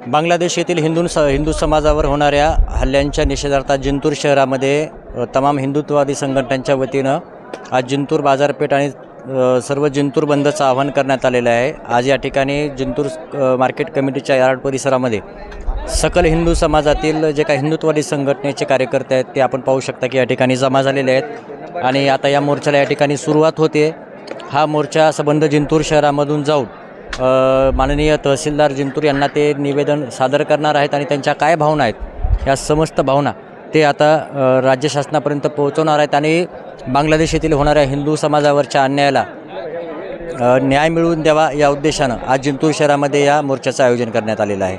बांगलादेश येथील हिंदू स हिंदू समाजावर होणाऱ्या हल्ल्यांच्या निषेधार्थ जिंतूर शहरामध्ये तमाम हिंदुत्ववादी संघटनांच्या वतीनं आज जिंतूर बाजारपेठ आणि सर्व जिंतूर बंदचं आवाहन करण्यात आलेलं आहे. आज या ठिकाणी जिंतूर मार्केट कमिटीच्या यार्ड परिसरामध्ये सकल हिंदू समाजातील जे काही हिंदुत्ववादी संघटनेचे कार्यकर्ते आहेत ते आपण पाहू शकता की या ठिकाणी जमा झालेले आहेत. आणि आता या मोर्चाला या ठिकाणी सुरुवात होते. हा मोर्चा संबंध जिंतूर शहरामधून जाऊन माननीय तहसीलदार जिंतूर यांना ते निवेदन सादर करणार आहेत आणि त्यांच्या काय भावना आहेत या समस्त भावना ते आता राज्य शासनापर्यंत पोहोचवणार आहेत आणि बांगलादेश येथील होणाऱ्या हिंदू समाजावरच्या अन्यायाला न्याय मिळवून द्यावा या उद्देशानं आज जिंतूर शहरामध्ये या मोर्चाचं आयोजन करण्यात आलेलं आहे.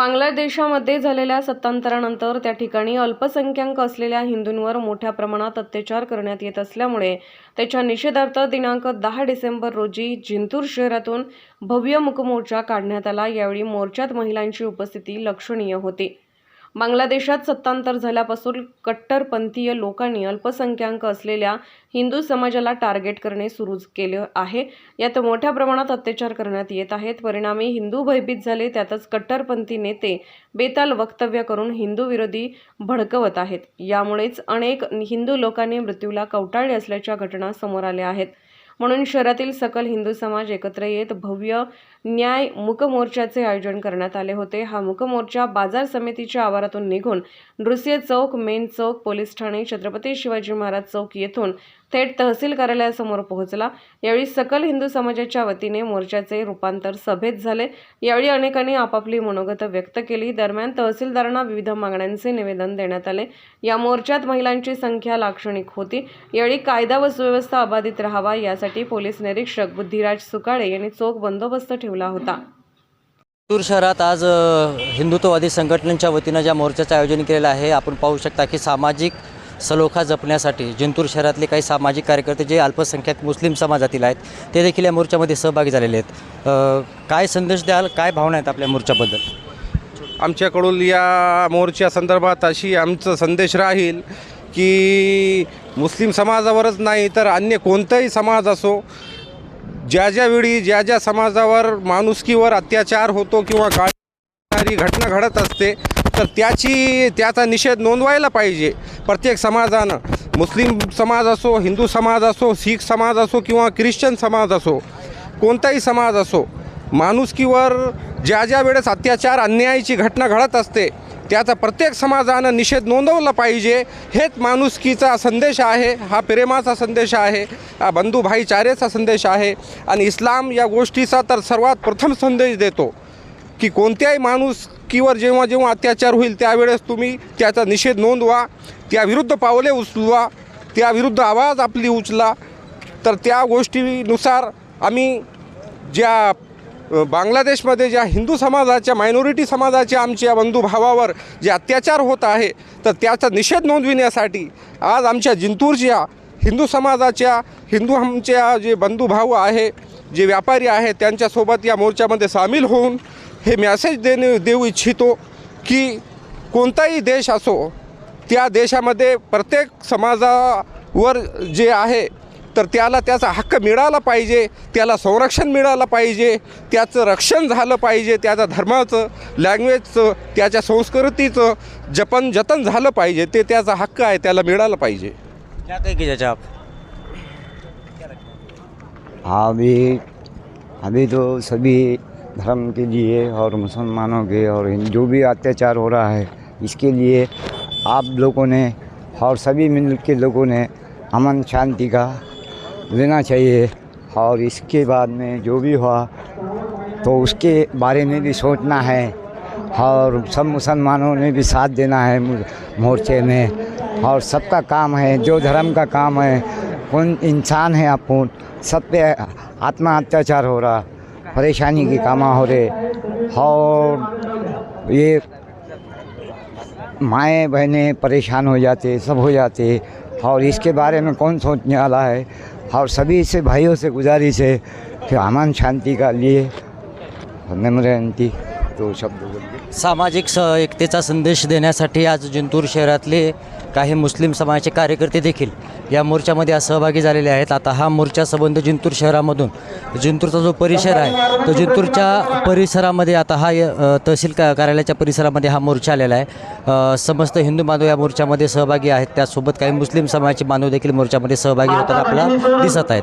बांगलादेशामध्ये झालेल्या सत्तांतरानंतर त्या ठिकाणी अल्पसंख्याक असलेल्या हिंदूंवर मोठ्या प्रमाणात अत्याचार करण्यात येत असल्यामुळे त्याच्या निषेधार्थ दिनांक दहा डिसेंबर रोजी जिंतूर शहरातून भव्य मुकमोर्चा काढण्यात आला. यावेळी मोर्चात महिलांची उपस्थिती लक्षणीय होती. बांगलादेशात सत्तांतर झाल्यापासून कट्टरपंथीय लोकांनी अल्पसंख्याक असलेल्या हिंदू समाजाला टार्गेट करणे सुरू केले आहे. यात मोठ्या प्रमाणात अत्याचार करण्यात येत आहेत. परिणामी हिंदू भयभीत झाले त्यातच कट्टरपंथी नेते बेताल वक्तव्य करून हिंदू विरोधी भडकवत आहेत. यामुळेच अनेक हिंदू लोकांनी मृत्यूला कवटाळले असल्याच्या घटना समोर आल्या आहेत. म्हणून शहरातील सकल हिंदू समाज एकत्र येत भव्य न्याय मुकमोर्चाचे आयोजन करण्यात आले होते. हा मुकमोर्चा बाजार समितीच्या आवारातून निघून नृसिंह चौक मेन चौक पोलीस ठाणे छत्रपती शिवाजी महाराज चौक येथून थेट तहसील कार्यालयासमोर पोहोचला. यावेळी सकल हिंदू समाजाच्या वतीने मोर्चाचे रूपांतर सभेत झाले. यावेळी अनेकांनी आपापली मनोगत व्यक्त केली. दरम्यान तहसीलदारांना विविध मागण्यांचे निवेदन देण्यात आले. या मोर्चात महिलांची संख्या लाक्षणिक होती. यावेळी कायदा व सुव्यवस्था अबाधित राहावा यासाठी पोलीस निरीक्षक बुद्धिराज सुकाळे यांनी चोख बंदोबस्त ठेवला होता. जिंतूर शहरात आज हिंदुत्ववादी संघटनांच्या वतीनं ज्या मोर्चाचं आयोजन केलेलं आहे आपण पाहू शकता की सामाजिक सलोखा जपण्यासाठी जिंतूर शहरातले काही सामाजिक कार्यकर्ते जे अल्पसंख्याक मुस्लिम समाजातील आहेत ते देखील या मोर्चामध्ये सहभागी झालेले आहेत. काय संदेश द्याल काय भावना आहेत आपल्या मोर्चाबद्दल? आमच्याकडून या मोर्चा संदर्भात अशी आमचा संदेश राहील की मुस्लिम समाजावरच नाही तर अन्य कोणताही समाज असो ज्या ज्यावेळी ज्या ज्या समाजावर माणुसकीवर अत्याचार होतो किंवा काळी घटना घडत असते तर त्याची त्याचा निषेध नोंदवायला पाहिजे प्रत्येक समाजानं. मुस्लिम समाज असो हिंदू समाज असो शीख समाज असो किंवा ख्रिश्चन समाज असो कोणताही समाज असो माणुसकीवर ज्या ज्या वेळेस अत्याचार अन्यायाची घटना घडत असते त्याचा प्रत्येक समाजानं निषेध नोंदवला पाहिजे. हेच माणुसकीचा संदेश आहे. हा प्रेमाचा संदेश आहे. हा बंधू भाईचारेचा संदेश आहे. आणि इस्लाम या गोष्टीचा तर सर्वात प्रथम संदेश देतो की कोणत्याही माणुसकीवर जेव्हा जेव्हा अत्याचार होईल त्यावेळेस तुम्ही त्याचा निषेध नोंदवा त्याविरुद्ध पावले उचलवा त्याविरुद्ध आवाज आपली उचला. तर त्या गोष्टीनुसार आम्ही ज्या बांगलादेशमध्ये ज्या हिंदू समाजाच्या मायनॉरिटी समाजाच्या आमच्या बंधुभावावर जे अत्याचार होत आहे तर त्याचा निषेध नोंदविण्यासाठी आज आमच्या जिंतूरच्या हिंदू समाजाच्या हिंदू आमच्या जे बंधुभाव आहे जे व्यापारी आहेत त्यांच्यासोबत या मोर्चामध्ये सामील होऊन हे मॅसेज देणे देऊ इच्छितो की कोणताही देश असो त्या देशामध्ये प्रत्येक समाजावर जे आहे तर त्याला त्याचा हक्क मिळाला पाहिजे त्याला संरक्षण मिळालं पाहिजे त्याचं रक्षण झालं पाहिजे त्याच्या धर्माचं लँग्वेजचं त्याच्या संस्कृतीचं जपन जतन झालं पाहिजे ते त्याचा हक्क आहे त्याला मिळालं पाहिजे. क्या कहेंगे चाचा आप? हाँ अभी अभी तो सभी धर्म के लिए और मुसलमानों के और हिंद- जो भी अत्याचार हो रहा है इसके लिए आप लोगों ने और सभी मिल के लोगों ने अमन शांति का लेना चाहिए। और इसके बाद में जो भी हुआ तो उसके बारे में भी सोचना है। और सब मुसलमानों ने भी साथ देना है मोर्चे में। और सबका काम है, जो धर्म का काम है, कौन इंसान है अपन सब पे आत्मा अत्याचार हो रहा, परेशानी की कामा हो रहे। और ये माएँ बहनें परेशान हो जाते, सब हो जाते। और इसके बारे में कौन सोचने वाला है? और सभी से भाइयों से गुजारिश है कि अमन शांति का लिए। नम्रती तो शब्द बोलिए। सामाजिक स एकतेचा संदेश देण्यासाठी आज जिंतूर शहरातले काही मुस्लिम समाजाचे कार्यकर्ते देखील या मोर्चामध्ये आज सहभागी झालेले आहेत. आता हा मोर्चा संबंध जिंतूर शहरामधून जिंतूरचा जो परिसर आहे तो जिंतूरच्या परिसरामध्ये आता हा तहसील का कार्यालयाच्या परिसरामध्ये हा मोर्चा आलेला आहे. समस्त हिंदू बांधव या मोर्चामध्ये सहभागी आहेत. त्यासोबत काही मुस्लिम समाजाचे बांधव देखील मोर्चामध्ये सहभागी होताना आपल्याला दिसत आहेत.